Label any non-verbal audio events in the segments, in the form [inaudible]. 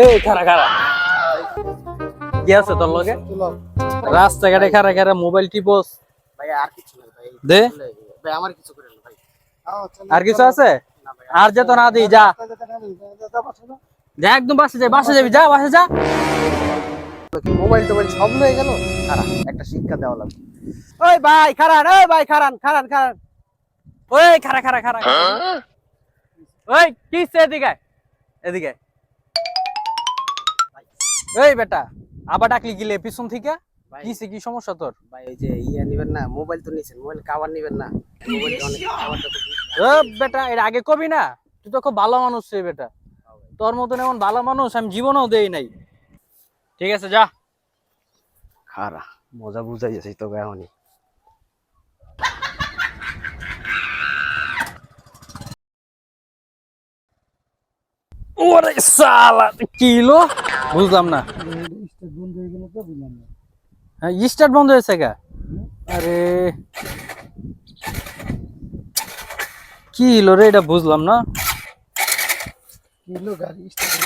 এই খারা খারা কি আছে তোর লগে? রাস্তাঘাটে খারা খারা মোবাইল টিপস। আর কিছু নাই দে। ভাই আমার কিছু করে না ভাই। আর কিছু আছে? আর যেত না দিই যা। যা একদম বাসে যাই বাসে যাবি যা বাসে যা। মোবাইল টোবাইল সব লয়ে গেল। খারাপ একটা শিক্ষা দেওয়া লাগবে। ওই ভাই খারান ওই ভাই খারান খারান খারান ওই খারা খারা খারা ওই কি এদিকে? এদিকে। এই বেটা আবার ডাকলি গিলে পিছন থেকে? কিসে কি সমস্যা তোর? ভাই এই যে ইয়া নিবেন না মোবাইল তো নিছেন মোবাইল কাভার নিবেন না। মোবাইল অনেক কাভারটা তো ও বেটা এটা আগে কবি না? তুই তো খুব ভালো মানুষ রে বেটা। তোর মতন এমন ভালো মানুষ আমি জীবনেও দেই নাই। ঠিক আছে যা। খারা মজা বুঝাই যাচ্ছে তো এখনই। ওরে সালা কিলো বুঝলাম না। হ্যাঁ স্টার্ট বন্ধ হয়েছে গা। আরে। কি হলো রে, এটা বুঝলাম না। গাড়ি স্টার্ট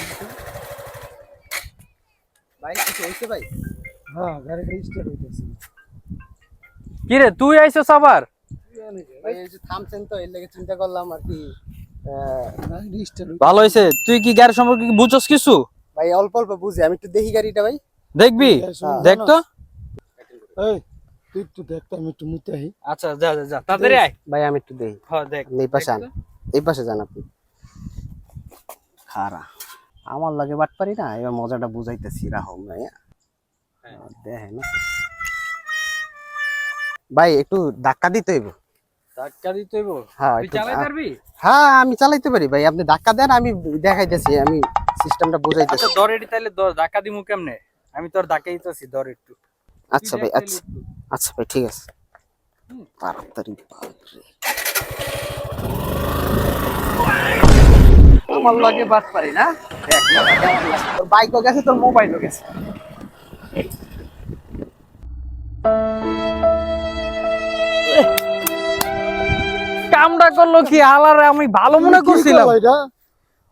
কি রে তুই তো চিন্তা করলাম আর কি ভালো হয়েছে। তুই কি গাড়ি সম্পর্কে কি বুঝছস কিছু? ভাই অল্প অল্প বুঝি আমি একটু দেখি গাড়িটা ভাই। দেখবি? হ্যাঁ। দেখ তো। এই তুই একটু দেখ তো আমি একটু মুতে আহি আচ্ছা যা যা যা তাড়াতাড়ি আয়। ভাই আমি একটু দেখি। হ্যাঁ দেখ। এই পাশে আন। এই পাশে যান আপনি। খারা। আমার লাগে বাট পারি না এবার মজাটা বুঝাইতেছি রাহম ভাই দেখেন। ভাই একটু ধাক্কা দিতে হইব। ধাক্কা দিতে হইব? হ্যাঁ তুই চালাই পারবি? হ্যাঁ আমি চালাইতে পারি ভাই। আপনি ধাক্কা দেন আমি দেখাইতেছি আমি সিস্টেমটা বুঝাইতেছি। আচ্ছা ধর এটি তাহলে ধর ধাক্কা দিমু কেমনে? আমি তোর ধাক্কা দিতেছি ধর একটু। আচ্ছা ভাই আচ্ছা। আচ্ছা ভাই ঠিক আছে। তাড়াতাড়ি। আমার লাগে বাদ পারি না। তোর বাইকও গেছে তোর মোবাইলও গেছে। কামটা করল কি? আলারে আমি ভালো মনে করছিলাম। এটা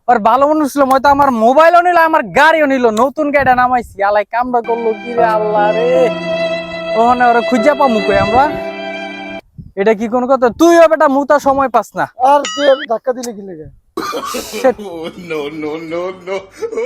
আর ভালো মনে ছিলাম হয়তো আমার মোবাইলও নিল আমার গাড়িও নিল নতুন গাড়িটা নামাইছি। আলাই কামড়া করল কি রে আল্লাহ রে। ওখানে ওরা খুঁজে পামু কই আমরা? এটা কি কোন কথা? তুইও বেটা মুতা সময় পাস না। আর তুই ধাক্কা দিলে কি লেগে? [laughs]